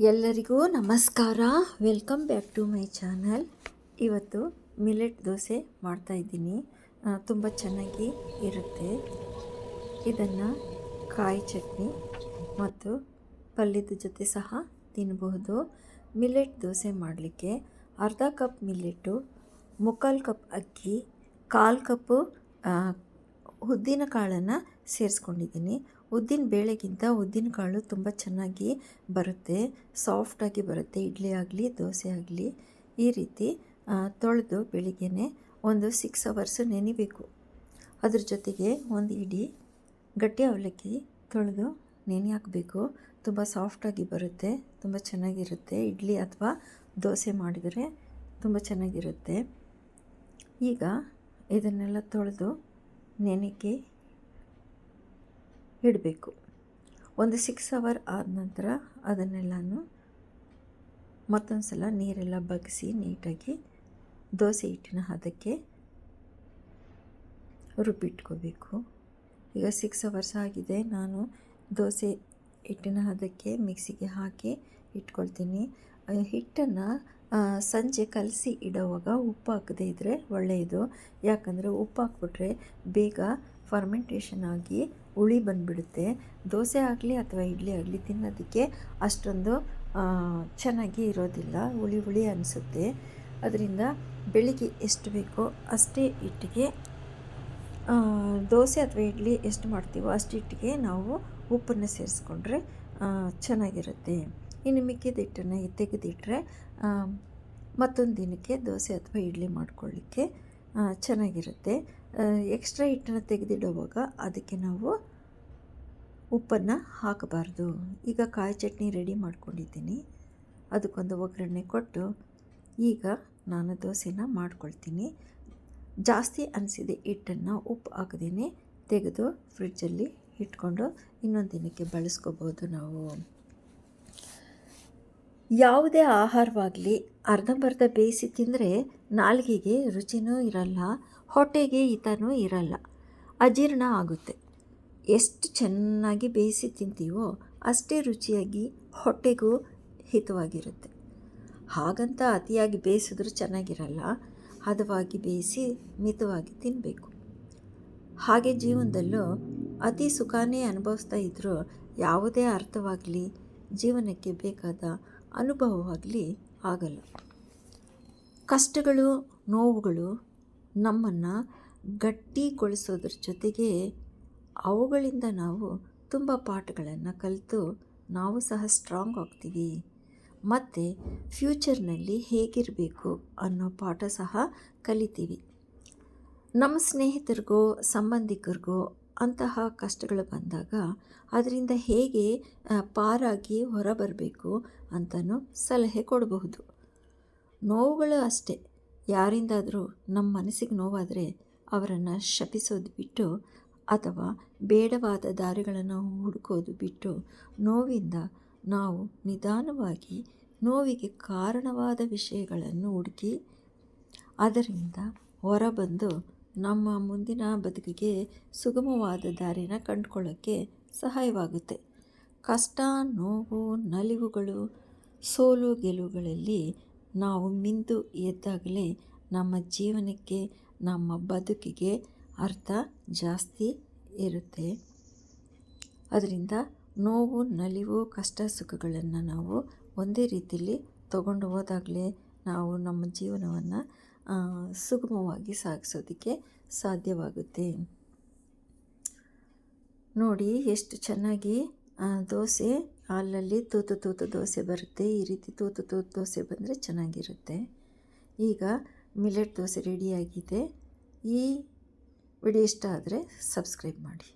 ಎಲ್ಲರಿಗೂ ನಮಸ್ಕಾರ. Welcome back to my channel ಇವತ್ತು ಮಿಲೆಟ್ ದೋಸೆ ಮಾಡ್ತಾಯಿದ್ದೀನಿ ತುಂಬ ಚೆನ್ನಾಗಿ ಇರುತ್ತೆ. ಇದನ್ನು ಕಾಯಿ ಚಟ್ನಿ ಮತ್ತು ಪಲ್ಯದ ಜೊತೆ ಸಹ ತಿನ್ನಬಹುದು ಮಿಲೆಟ್ ದೋಸೆ ಮಾಡಲಿಕ್ಕೆ ಅರ್ಧ ಕಪ್ ಮಿಲೆಟ್ಟು ಮುಕ್ಕಾಲು ಕಪ್ ಅಕ್ಕಿ, ಕಾಲು ಕಪ್ಪು ಉದ್ದಿನ ಕಾಳನ್ನು ಸೇರಿಸ್ಕೊಂಡಿದ್ದೀನಿ. ಉದ್ದಿನ ಬೇಳೆಗಿಂತ ಉದ್ದಿನ ಕಾಳು ತುಂಬ ಚೆನ್ನಾಗಿ ಬರುತ್ತೆ, ಸಾಫ್ಟಾಗಿ ಬರುತ್ತೆ. ಇಡ್ಲಿ ಆಗಲಿ, ದೋಸೆ ಆಗಲಿ, ಈ ರೀತಿ ತೊಳೆದು ಬೆಳಿಗ್ಗೆ ಒಂದು ಸಿಕ್ಸ್ ಅವರ್ಸ್ ನೆನಿಬೇಕು. ಅದ್ರ ಜೊತೆಗೆ ಒಂದು ಇಡಿ ಗಟ್ಟಿ ಅವಲಕ್ಕಿ ತೊಳೆದು ನೆನೆ ಹಾಕಬೇಕು ತುಂಬ ಸಾಫ್ಟಾಗಿ ಬರುತ್ತೆ, ತುಂಬ ಚೆನ್ನಾಗಿರುತ್ತೆ. ಇಡ್ಲಿ ಅಥವಾ ದೋಸೆ ಮಾಡಿದರೆ ತುಂಬ ಚೆನ್ನಾಗಿರುತ್ತೆ. ಈಗ ಇದನ್ನೆಲ್ಲ ತೊಳೆದು ನೆನೆಗೆ ಇಡಬೇಕು. ಒಂದು ಸಿಕ್ಸ್ ಅವರ್ ಆದ ನಂತರ ಅದನ್ನೆಲ್ಲನೂ ಮತ್ತೊಂದು ಸಲ ನೀರೆಲ್ಲ ಬಗ್ಗಿಸಿ ನೀಟಾಗಿ ದೋಸೆ ಹಿಟ್ಟಿನ ಹದಕ್ಕೆ ರುಬ್ಬಿಟ್ಕೋಬೇಕು. ಈಗ ಸಿಕ್ಸ್ ಅವರ್ಸ್ ಆಗಿದೆ. ನಾನು ದೋಸೆ ಹಿಟ್ಟಿನ ಹದಕ್ಕೆ ಮಿಕ್ಸಿಗೆ ಹಾಕಿ ಇಟ್ಕೊಳ್ತೀನಿ. ಹಿಟ್ಟನ್ನು ಸಂಜೆ ಕಲಸಿ ಇಡೋವಾಗ ಉಪ್ಪು ಹಾಕದೇ ಇದ್ದರೆ ಒಳ್ಳೆಯದು ಯಾಕಂದರೆ ಉಪ್ಪು ಹಾಕ್ಬಿಟ್ರೆ ಬೇಗ ಫರ್ಮೆಂಟೇಷನ್ ಆಗಿ ಹುಳಿ ಬಂದುಬಿಡುತ್ತೆ. ದೋಸೆ ಆಗಲಿ ಅಥವಾ ಇಡ್ಲಿ ಆಗಲಿ ತಿನ್ನೋದಕ್ಕೆ ಅಷ್ಟೊಂದು ಚೆನ್ನಾಗಿ ಇರೋದಿಲ್ಲ. ಹುಳಿ ಹುಳಿ ಅನಿಸುತ್ತೆ. ಅದರಿಂದ ಬೆಳಿಗ್ಗೆ ಎಷ್ಟು ಬೇಕೋ ಅಷ್ಟೇ ಹಿಟ್ಟಿಗೆ ದೋಸೆ ಅಥವಾ ಇಡ್ಲಿ ಎಷ್ಟು ಮಾಡ್ತೀವೋ ಅಷ್ಟು ಹಿಟ್ಟಿಗೆ ನಾವು ಉಪ್ಪನ್ನು ಸೇರಿಸ್ಕೊಂಡ್ರೆ ಚೆನ್ನಾಗಿರುತ್ತೆ. ಇನ್ನು ಮಿಕ್ಕಿದ ಹಿಟ್ಟನ್ನು ತೆಗೆದಿಟ್ಟರೆ ಮತ್ತೊಂದು ದಿನಕ್ಕೆ ದೋಸೆ ಅಥವಾ ಇಡ್ಲಿ ಮಾಡ್ಕೊಳ್ಳಿಕ್ಕೆ ಚೆನ್ನಾಗಿರುತ್ತೆ. ಎಕ್ಸ್ಟ್ರಾ ಹಿಟ್ಟನ್ನು ತೆಗೆದಿಡುವಾಗ ಅದಕ್ಕೆ ನಾವು ಉಪ್ಪನ್ನು ಹಾಕಬಾರ್ದು. ಈಗ ಕಾಯಿ ಚಟ್ನಿ ರೆಡಿ ಮಾಡ್ಕೊಂಡಿದ್ದೀನಿ. ಅದಕ್ಕೊಂದು ಒಗ್ಗರಣೆ ಕೊಟ್ಟು ಈಗ ನಾನು ದೋಸೆನ ಮಾಡ್ಕೊಳ್ತೀನಿ. ಜಾಸ್ತಿ ಅನಿಸಿದ ಹಿಟ್ಟನ್ನು ಉಪ್ಪು ಹಾಕದೇ ತೆಗೆದು ಫ್ರಿಡ್ಜಲ್ಲಿ ಇಟ್ಕೊಂಡು ಇನ್ನೊಂದು ದಿನಕ್ಕೆ ಬಳಸ್ಕೋಬೋದು ನಾವು. ಯಾವುದೇ ಆಹಾರವಾಗಲಿ ಅರ್ಧಂಬರ್ಧ ಬೇಯಿಸಿ ತಿಂದರೆ ನಾಲಿಗೆಗೆ ರುಚಿನೂ ಇರಲ್ಲ, ಹೊಟ್ಟೆಗೆ ಹಿತನೂ ಇರಲ್ಲ, ಅಜೀರ್ಣ ಆಗುತ್ತೆ. ಎಷ್ಟು ಚೆನ್ನಾಗಿ ಬೇಯಿಸಿ ತಿಂತೀವೋ ಅಷ್ಟೇ ರುಚಿಯಾಗಿ ಹೊಟ್ಟೆಗೂ ಹಿತವಾಗಿರುತ್ತೆ. ಹಾಗಂತ ಅತಿಯಾಗಿ ಬೇಯಿಸಿದ್ರೂ ಚೆನ್ನಾಗಿರಲ್ಲ, ಹದವಾಗಿ ಬೇಯಿಸಿ ಮಿತವಾಗಿ ತಿನ್ನಬೇಕು ಹಾಗೆ ಜೀವನದಲ್ಲೂ ಅತಿ ಸುಖಾನೇ ಅನುಭವಿಸ್ತಾ ಇದ್ದರೂ ಯಾವುದೇ ಅರ್ಥವಾಗಲಿ ಜೀವನಕ್ಕೆ ಬೇಕಾದ ಅನುಭವವಾಗಲಿ ಆಗಲ್ಲ. ಕಷ್ಟಗಳು, ನೋವುಗಳು ನಮ್ಮನ್ನು ಗಟ್ಟಿಗೊಳಿಸೋದ್ರ ಜೊತೆಗೆ ಅವುಗಳಿಂದ ನಾವು ತುಂಬ ಪಾಠಗಳನ್ನು ಕಲಿತು ನಾವು ಸಹ ಸ್ಟ್ರಾಂಗ್ ಆಗ್ತೀವಿ. ಮತ್ತು ಫ್ಯೂಚರ್ನಲ್ಲಿ ಹೇಗಿರಬೇಕು ಅನ್ನೋ ಪಾಠ ಸಹ ಕಲಿತೀವಿ. ನಮ್ಮ ಸ್ನೇಹಿತರಿಗೋ, ಸಂಬಂಧಿಕರಿಗೋ ಅಂತಹ ಕಷ್ಟಗಳು ಬಂದಾಗ ಅದರಿಂದ ಹೇಗೆ ಪಾರಾಗಿ ಹೊರಬರಬೇಕು ಅಂತಲೂ ಸಲಹೆ ಕೊಡಬಹುದು. ನೋವುಗಳು ಅಷ್ಟೇ. ಯಾರಿಂದಾದರೂ ನಮ್ಮ ಮನಸ್ಸಿಗೆ ನೋವಾದರೆ ಅವರನ್ನು ಶಪಿಸೋದು ಬಿಟ್ಟು ಅಥವಾ ಬೇಡವಾದ ದಾರಿಗಳನ್ನು ಹುಡುಕೋದು ಬಿಟ್ಟು ನೋವಿಂದ ನಾವು ನಿಧಾನವಾಗಿ ನೋವಿಗೆ ಕಾರಣವಾದ ವಿಷಯಗಳನ್ನು ಹುಡುಕಿ ಅದರಿಂದ ಹೊರಬಂದು ನಮ್ಮ ಮುಂದಿನ ಬದುಕಿಗೆ ಸುಗಮವಾದ ದಾರಿನ ಕಂಡುಕೊಳ್ಳೋಕ್ಕೆ ಸಹಾಯವಾಗುತ್ತೆ. ಕಷ್ಟ, ನೋವು, ನಲಿವುಗಳು, ಸೋಲು, ಗೆಲುವುಗಳಲ್ಲಿ ನಾವು ಮಿಂದು ಎದ್ದಾಗಲೇ ನಮ್ಮ ಜೀವನಕ್ಕೆ, ನಮ್ಮ ಬದುಕಿಗೆ ಅರ್ಥ ಜಾಸ್ತಿ ಇರುತ್ತೆ. ಅದರಿಂದ ನೋವು, ನಲಿವು, ಕಷ್ಟ, ಸುಖಗಳನ್ನು ನಾವು ಒಂದೇ ರೀತಿಯಲ್ಲಿ ತಗೊಂಡು ಹೋದಾಗಲೇ ನಾವು ನಮ್ಮ ಜೀವನವನ್ನು ಸುಗಮವಾಗಿ ಸಾಗಿಸೋದಕ್ಕೆ ಸಾಧ್ಯವಾಗುತ್ತೆ. ನೋಡಿ, ಎಷ್ಟು ಚೆನ್ನಾಗಿ ದೋಸೆ ಹಾಲಲ್ಲಿ ತೂತು ತೂತು ದೋಸೆ ಬರುತ್ತೆ. ಈ ರೀತಿ ತೂತು ತೂತು ದೋಸೆ ಬಂದರೆ ಚೆನ್ನಾಗಿರುತ್ತೆ. ಈಗ ಮಿಲೆಟ್ ದೋಸೆ ರೆಡಿಯಾಗಿದೆ. ಈ ವಿಡಿಯೋ ಇಷ್ಟ ಆದರೆ ಸಬ್ಸ್ಕ್ರೈಬ್ ಮಾಡಿ.